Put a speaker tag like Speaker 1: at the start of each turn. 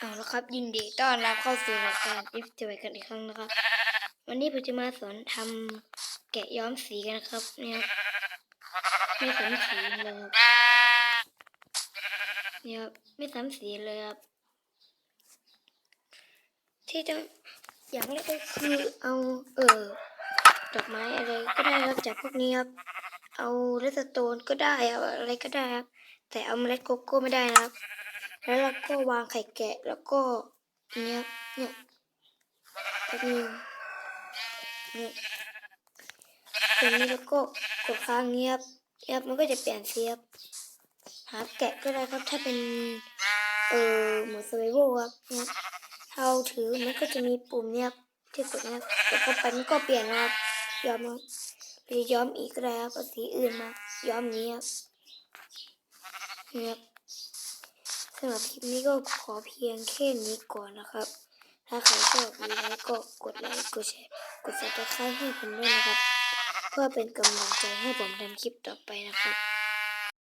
Speaker 1: เอาละครับยินดีต้อนรับเข้าสู่รายการอิฟเจไกันอีกครั้งนะครับ วันนี้ผมจะมาสอนทำแกะย้อมสีกันนะครับ เนี่ยไม่ซ้ำสีเลยครับเนี่ยไม่ซ้ำสีเลยครับที่ต้องอย่างแรกก็คือเอาเออดอกไม้อะไรก็ได้ครับจากพวกนี้ครับเอาเรสโตนก็ได้เอาอะไรก็ได้ครับแต่เอาเมล็ดโกโก้ไม่ได้นะครับ แล้วเราก็วางไข่แกะแล้วก็เนี้ยเนี่ยแป๊บนึงเนี่ยตรงนี้แล้วก็กดค้างเงียบเงียบมันก็จะเปลี่ยนเสียบหาแกะก็ได้ครับถ้าเป็นเออหมดสไวโวครับเนี่ยถ้าเราถือมันก็จะมีปุ่มเนี่ยบที่กดเนี่ยกดเข้าไปมันก็เปลี่ยนนะครับย้อมครับหรือย้อมอีกก็ได้ครับเอาสีอื่นมาย้อมเนี้ครับเนี่ยบ สำหรับคลิปนี้ก็ขอเพียงแค่นี้ก่อนนะครับ ถ้าใครชอบวิดีโอก็กดไลค์กดแชร์กดซับสไครต์ให้ผมด้วยนะครับ เพื่อเป็นกำลังใจให้ผมทำคลิปต่อไปนะครับ